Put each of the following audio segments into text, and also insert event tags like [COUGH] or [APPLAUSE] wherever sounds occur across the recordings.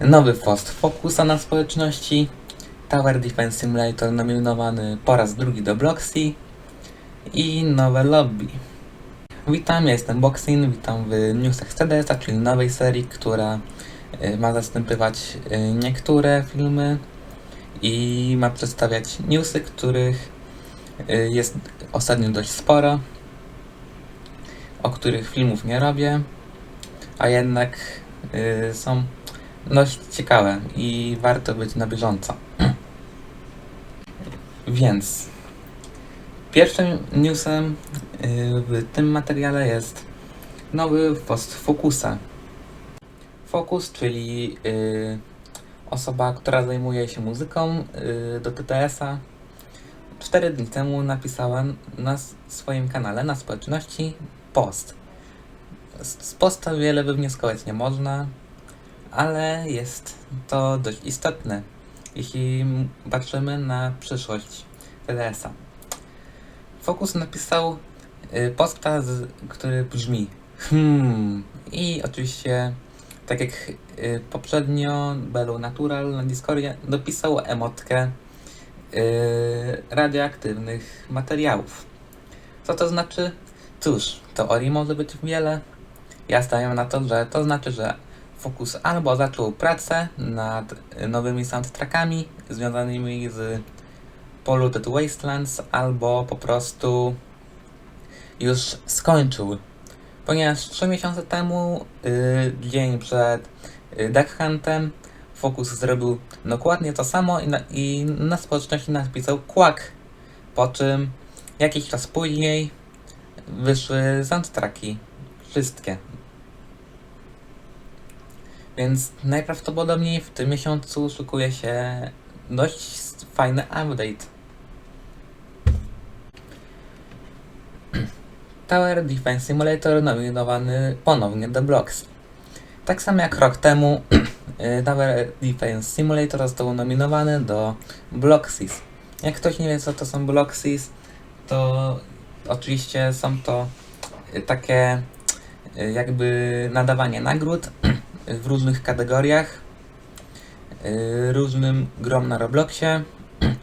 Nowy post Focusa na społeczności. Tower Defense Simulator nominowany po raz drugi do Bloxy. I nowe lobby. Witam, ja jestem Boxin, witam w newsach CDS-a, czyli nowej serii, która y, ma zastępywać y, niektóre filmy i ma przedstawiać newsy, których y, jest ostatnio dość sporo, o których filmów nie robię, a jednak są dość ciekawe i warto być na bieżąco. [CLEARS THROAT] Więc pierwszym newsem y, w tym materiale jest nowy post Focusa. Focus, czyli y, osoba, która zajmuje się muzyką y, do TTS-a. Cztery dni temu napisała na swoim kanale, na społeczności post. Z posta wiele wywnioskować nie można, ale jest to dość istotne, jeśli patrzymy na przyszłość TDS-a. Fokus napisał y, posta, który brzmi hmm i oczywiście tak jak y, poprzednio Belu Natural na Discordzie dopisał emotkę y, radioaktywnych materiałów. Co to znaczy? Cóż, teorii może być wiele. Ja stawiam na to, że to znaczy, że Focus albo zaczął pracę nad nowymi soundtrackami związanymi z Polluted Wastelands, albo po prostu już skończył. Ponieważ 3 miesiące temu, y, dzień przed y, Duck Huntem, Focus zrobił dokładnie to samo i na, i na społeczności napisał Quack. Po czym jakiś czas później wyszły soundtracki. Wszystkie. Więc najprawdopodobniej w tym miesiącu szykuje się dość fajny update. [CLEARS THROAT] Tower Defense Simulator nominowany ponownie do Blocks. Tak samo jak rok temu [CLEARS THROAT] y, Tower Defense Simulator został nominowany do Bloxys. Jak ktoś nie wie co to są Bloxys, to oczywiście są to y, takie y, jakby nadawanie nagród w różnych kategoriach, y, różnym grom na Robloxie. [CLEARS THROAT]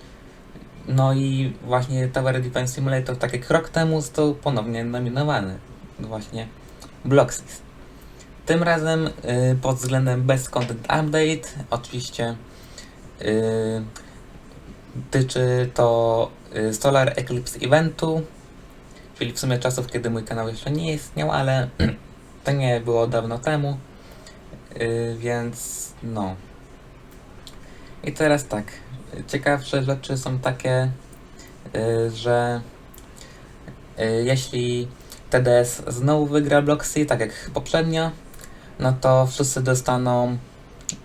No i właśnie Tower Defense Simulator, tak jak rok temu, został ponownie nominowany. Właśnie Bloxys. Tym razem y, pod względem Best Content Update oczywiście y, tyczy to y, Solar Eclipse Eventu, czyli w sumie czasów, kiedy mój kanał jeszcze nie istniał, ale [CLEARS THROAT] to nie było dawno temu, y, więc no. I teraz tak, ciekawsze rzeczy są takie, y, że y, jeśli TDS znowu wygra Bloxy, tak jak poprzednio, no to wszyscy dostaną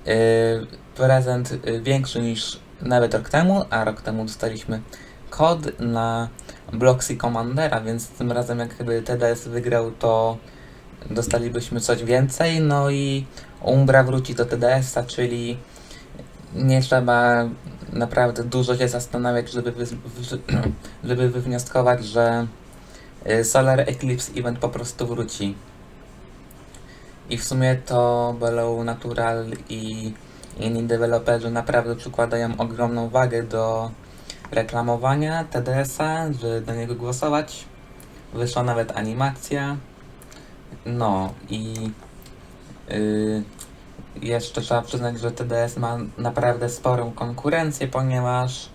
y, prezent y, większy niż nawet rok temu, a rok temu dostaliśmy kod na Bloxy Commandera, więc tym razem jakby TDS wygrał, to dostalibyśmy coś więcej, no i Umbra wróci do TDS-a, czyli nie trzeba naprawdę dużo się zastanawiać, żeby, wy, [CLEARS THROAT] żeby wywnioskować, że y, Solar Eclipse Event po prostu wróci. I w sumie to Bellow Natural i inni deweloperzy naprawdę przykładają ogromną wagę do reklamowania TDS-a, żeby do niego głosować. Wyszła nawet animacja. No i jeszcze trzeba przyznać, że TDS ma naprawdę sporą konkurencję, ponieważ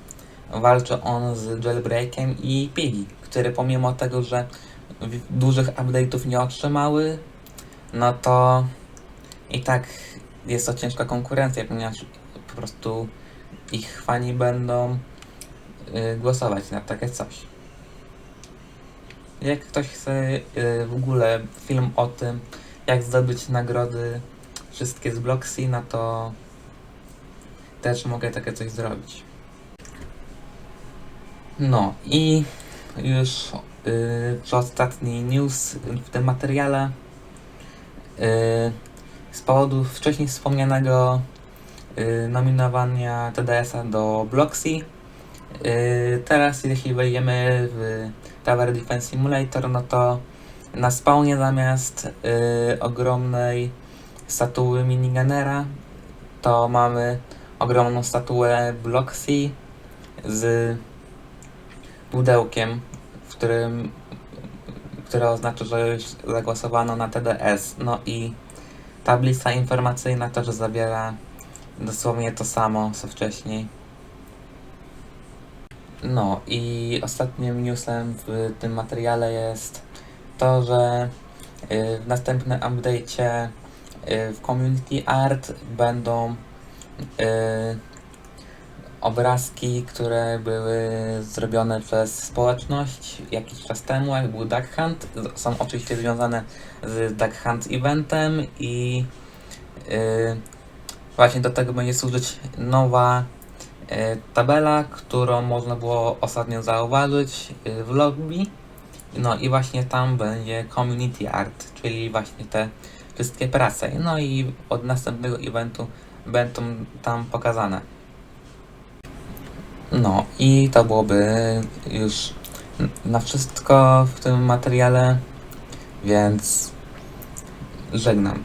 walczy on z Jailbreakiem i Piggy, które pomimo tego, że dużych update'ów nie otrzymały, no to i tak jest to ciężka konkurencja, ponieważ po prostu ich fani będą y, głosować na takie coś. Jak ktoś chce y, w ogóle film o tym, jak zdobyć nagrody wszystkie z Bloxy, no to też mogę takie coś zrobić. No i już yy, przedostatni news w tym materiale. Yy, z powodu wcześniej wspomnianego yy, nominowania TDS-a do Bloxy. Yy, teraz jeśli wejdziemy w Tower Defense Simulator, no to na spawnie zamiast yy, ogromnej statuły minigunera to mamy ogromną statuę Bloxy z pudełkiem, w którym które oznacza, że już zagłosowano na TDS. No i tablica informacyjna też zawiera dosłownie to samo, co wcześniej. No i ostatnim newsem w tym materiale jest to, że y, w następnym update'cie y, w Community Art będą y, obrazki, które były zrobione przez społeczność jakiś czas temu, jak był Duck Hunt. Są oczywiście związane z Duck Hunt eventem i właśnie do tego będzie służyć nowa tabela, którą można było ostatnio zauważyć w lobby. No i właśnie tam będzie community art, czyli właśnie te wszystkie prace. No i od następnego eventu będą tam pokazane. No i to byłoby już na wszystko w tym materiale, więc żegnam.